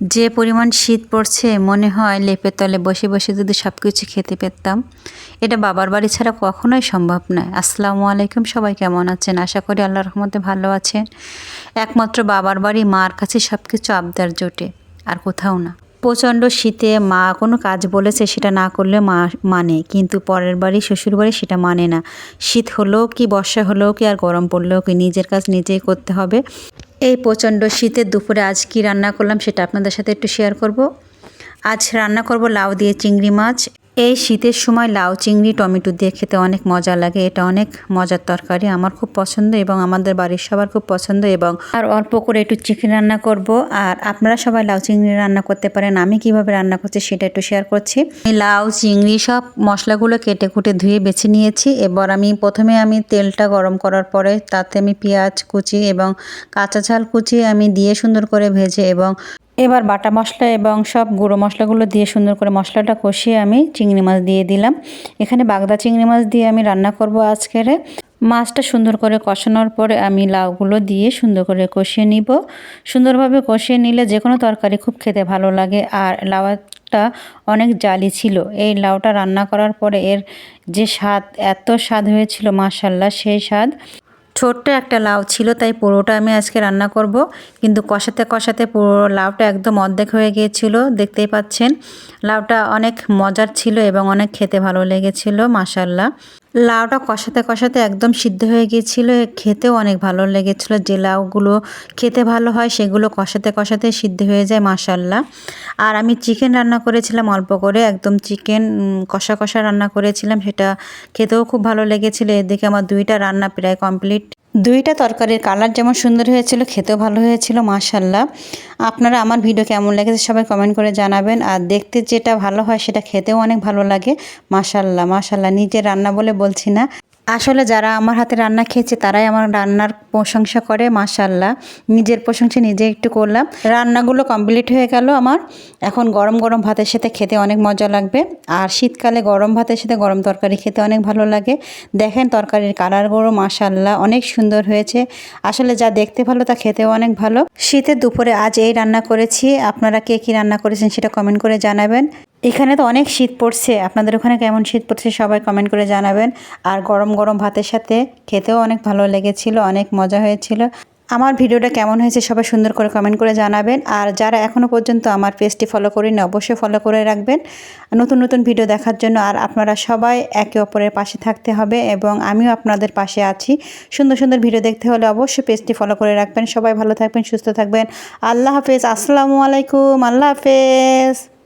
যে পরিমাণ শীত পড়ছে, মনে হয় লেপের তলে বসে বসে যদি সব কিছু খেতে পেতাম, এটা বাবার বাড়ি ছাড়া কখনোই সম্ভব নয়। আসসালামু আলাইকুম, সবাই কেমন আছেন? আশা করি আল্লাহ রহমতে ভালো আছেন। একমাত্র বাবার বাড়ি, মার কাছে সব কিছু আবদার জোটে, আর কোথাও না। প্রচণ্ড শীতে মা কোনো কাজ বলেছে সেটা না করলে মা মানে কিন্তু পরের বাড়ি, শ্বশুর বাড়ি সেটা মানে না। শীত হলেও কি, বর্ষা হলেও কি, আর গরম পড়লেও কি, নিজের কাজ নিজেই করতে হবে। এই প্রচণ্ড শীতের দুপুরে আজ কি রান্না করলাম সেটা আপনাদের সাথে একটু শেয়ার করব। আজ রান্না করব লাউ দিয়ে চিংড়ি মাছ এই শীতের সময় লাউ, চিংড়ি, টমেটো দিয়ে খেতে অনেক মজা লাগে। এটা অনেক মজার তরকারি, আমার খুব পছন্দ এবং আমাদের বাড়ির সবার খুব পছন্দ এবং আর অল্প করে একটু চিকেন রান্না করব। আর আপনারা সবাই লাউ, চিংড়ি রান্না করতে পারেন, আমি কীভাবে রান্না করছি সেটা একটু শেয়ার করছি। লাউ, চিংড়ি সব মশলাগুলো কেটে কুটে ধুয়ে বেছে নিয়েছি। এবার আমি প্রথমে আমি তেলটা গরম করার পরে তাতে আমি পেঁয়াজ কুচি এবং কাঁচা ঝাল কুচি আমি দিয়ে সুন্দর করে ভেজে এবং এবার বাটা মশলা এবং সব গুঁড়ো মশলাগুলো দিয়ে সুন্দর করে মশলাটা কষিয়ে আমি চিংড়ি মাছ দিয়ে দিলাম। এখানে বাগদা চিংড়ি মাছ দিয়ে আমি রান্না করব আজকের। মাছটা সুন্দর করে কষানোর পরে আমি লাউগুলো দিয়ে সুন্দর করে কষিয়ে নিব। সুন্দরভাবে কষিয়ে নিলে যে কোনো তরকারি খুব খেতে ভালো লাগে। আর লাউটা অনেক জালি ছিল। এই লাউটা রান্না করার পরে এর যে স্বাদ, এত স্বাদ হয়েছিল মাশাল্লাহ সেই স্বাদ। ছোট্ট একটা লাউ ছিল, তাই পুরোটা আমি আজকে রান্না করব। কিন্তু কষাতে কষাতে পুরো লাউটা একদম অর্ধেক হয়ে গিয়েছিল, দেখতেই পাচ্ছেন। লাউটা অনেক মজার ছিল এবং অনেক খেতে ভালো লেগেছিল মাসাল্লাহ লাউটা কষাতে কষাতে একদম সিদ্ধ হয়ে গিয়েছিল, খেতেও অনেক ভালো লেগেছিল। যে লাউগুলো খেতে ভালো হয়, সেগুলো কষাতে কষাতে সিদ্ধ হয়ে যায় মাসাল্লাহ আর আমি চিকেন রান্না করেছিলাম অল্প করে, একদম চিকেন কষা কষা রান্না করেছিলাম, সেটা খেতেও খুব ভালো লেগেছিলো। এদিকে আমার দুইটা রান্না প্রায় কমপ্লিট দুইটা তরকারির কালার যেমন সুন্দর হয়েছিল, খেতেও ভালো হয়েছিল মাশাল্লাহ আপনারা আমার ভিডিও কেমন লেগেছে সবাই কমেন্ট করে জানাবেন। আর দেখতে যেটা ভালো হয় সেটা খেতেও অনেক ভালো লাগে মাশাল্লাহ মাশাল্লাহ নিজের রান্না বলে বলছি না। আসলে যারা আমার হাতে রান্না খেয়েছে, তারাই আমার রান্নার প্রশংসা করে মাশাল্লাহ নিজের প্রশংসা নিজে একটু করলাম। রান্নাগুলো কমপ্লিট হয়ে গেল আমার। এখন গরম গরম ভাতের সাথে খেতে অনেক মজা লাগবে। আর শীতকালে গরম ভাতের সাথে গরম তরকারি খেতে অনেক ভালো লাগে। দেখেন তরকারির কালারগুলো মাশাল্লাহ অনেক সুন্দর হয়েছে। আসলে যা দেখতে ভালো, তা খেতেও অনেক ভালো। শীতের দুপুরে আজ এই রান্না করেছি। আপনারা কে কী রান্না করেছেন সেটা কমেন্ট করে জানাবেন। এখানে তো অনেক শীত পড়ছে। আপনাদের ওখানে কেমন শীত পড়ছে সবাই কমেন্ট করে জানাবেন। আর গরম গরম ভাতের সাথে খেতেও অনেক ভালো লেগেছিল, অনেক মজা হয়েছিল। আমার ভিডিওটা কেমন হয়েছে সবাই সুন্দর করে কমেন্ট করে জানাবেন। আর যারা এখনও পর্যন্ত আমার পেজটি ফলো করেনি অবশ্যই ফলো করে রাখবেন। নতুন নতুন ভিডিও দেখার জন্য আর আপনারা সবাই একে অপরের পাশে থাকতে হবে এবং আমিও আপনাদের পাশে আছি। সুন্দর সুন্দর ভিডিও দেখতে হলে অবশ্যই পেজটি ফলো করে রাখবেন। সবাই ভালো থাকবেন, সুস্থ থাকবেন। আল্লাহ হাফেজ, আসসালামু আলাইকুম, আল্লাহ হাফেজ।